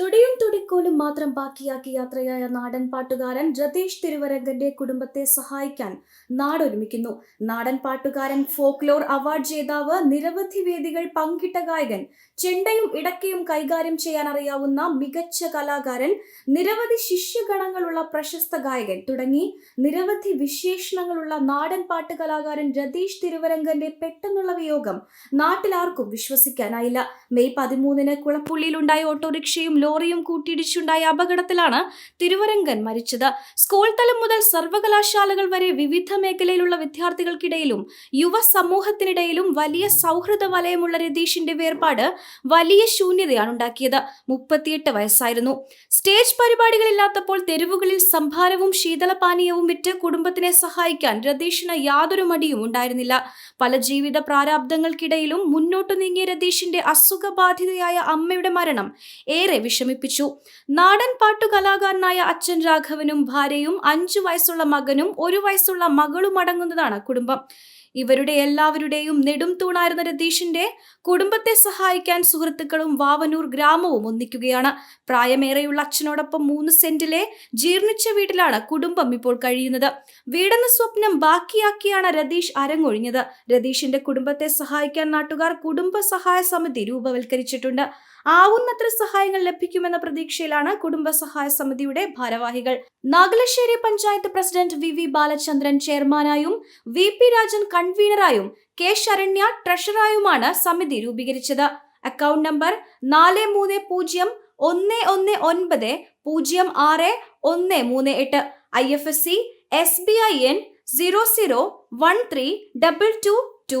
തുടിയും തുടിക്കോലും മാത്രം ബാക്കിയാക്കി യാത്രയായ നാടൻ പാട്ടുകാരൻ രതീഷ് തിരുവരങ്കന്റെ കുടുംബത്തെ സഹായിക്കാൻ നാടൊരുമിക്കുന്നു. നാടൻ പാട്ടുകാരൻ ഫോക്ലോർ അവാർഡ് ജേതാവ് നിരവധി വേദികൾ പങ്കിട്ട ഗായകൻ ചെണ്ടയും ഇടക്കയും കൈകാര്യം ചെയ്യാൻ അറിയാവുന്ന മികച്ച കലാകാരൻ നിരവധി ശിഷ്യഗണങ്ങളുള്ള പ്രശസ്ത ഗായകൻ തുടങ്ങി നിരവധി വിശേഷണങ്ങളുള്ള നാടൻ പാട്ട് കലാകാരൻ രതീഷ് തിരുവരങ്കന്റെ പെട്ടെന്നുള്ള വിയോഗം നാട്ടിലാർക്കും വിശ്വസിക്കാനായില്ല. മെയ് പതിമൂന്നിന് കുളപ്പുള്ളിയിലുണ്ടായ ഓട്ടോറിക്ഷയും ലോറിയും കൂട്ടിയിടിച്ചുണ്ടായ അപകടത്തിലാണ് തിരുവരങ്കൻ മരിച്ചത്. സ്കൂൾ തലം മുതൽ സർവകലാശാലകൾ വരെ വിവിധ മേഖലയിലുള്ള വിദ്യാർത്ഥികൾക്കിടയിലും യുവ സമൂഹത്തിനിടയിലും വലിയ സൗഹൃദ വലയമുള്ള രതീഷിന്റെ വേർപാട് വലിയ ശൂന്യതയാണ് ഉണ്ടാക്കിയത്. മുപ്പത്തിയെട്ട് വയസ്സായിരുന്നു. സ്റ്റേജ് പരിപാടികളില്ലാത്തപ്പോൾ തെരുവുകളിൽ സംഭാരവും ശീതളപാനീയവും വിറ്റ് കുടുംബത്തിനെ സഹായിക്കാൻ രതീഷിന് യാതൊരു മടിയും ഉണ്ടായിരുന്നില്ല. പല ജീവിത പ്രാരാബ്ദങ്ങൾക്കിടയിലും മുന്നോട്ടു നീങ്ങിയ രതീഷിന്റെ അസുഖബാധിതയായ അമ്മയുടെ മരണം ഏറെ വിഷമിപ്പിച്ചു. നാടൻ പാട്ടു കലാകാരനായ അച്ഛൻ രാഘവനും ഭാര്യയും അഞ്ചു വയസ്സുള്ള മകനും ഒരു വയസ്സുള്ള മകളുമടങ്ങുന്നതാണ് കുടുംബം. ഇവരുടെ എല്ലാവരുടെയും നെടും തൂണായിരുന്ന രതീഷിന്റെ കുടുംബത്തെ സഹായിക്കാൻ സുഹൃത്തുക്കളും വാവനൂർ ഗ്രാമവും ഒന്നിക്കുകയാണ്. പ്രായമേറെയുള്ള അച്ഛനോടൊപ്പം മൂന്ന് സെന്റിലെ ജീർണിച്ച വീട്ടിലാണ് കുടുംബം ഇപ്പോൾ കഴിയുന്നത്. വീടെന്ന സ്വപ്നം ബാക്കിയാക്കിയാണ് രതീഷ് അരങ്ങൊഴിഞ്ഞത്. രതീഷിന്റെ കുടുംബത്തെ സഹായിക്കാൻ നാട്ടുകാർ കുടുംബ സഹായ സമിതി രൂപവൽക്കരിച്ചിട്ടുണ്ട്. ആവുന്നത്ര സഹായങ്ങൾ ലഭിക്കുമെന്ന പ്രതീക്ഷയിലാണ് കുടുംബ സഹായ സമിതിയുടെ ഭാരവാഹികൾ. Nagalassery panchayat president V V Balachandran ചെയർമാനായും V P Rajan കൺവീനറായും കെ ശരണ്യ ട്രഷറായുമാണ് സമിതി രൂപീകരിച്ചത്. അക്കൗണ്ട് നമ്പർ നാല് മൂന്ന് പൂജ്യം ഒന്ന് ഒന്ന് ഒൻപത് പൂജ്യം ആറ് ഒന്ന് മൂന്ന് എട്ട്. I F S C S B I N zero zero one three double two two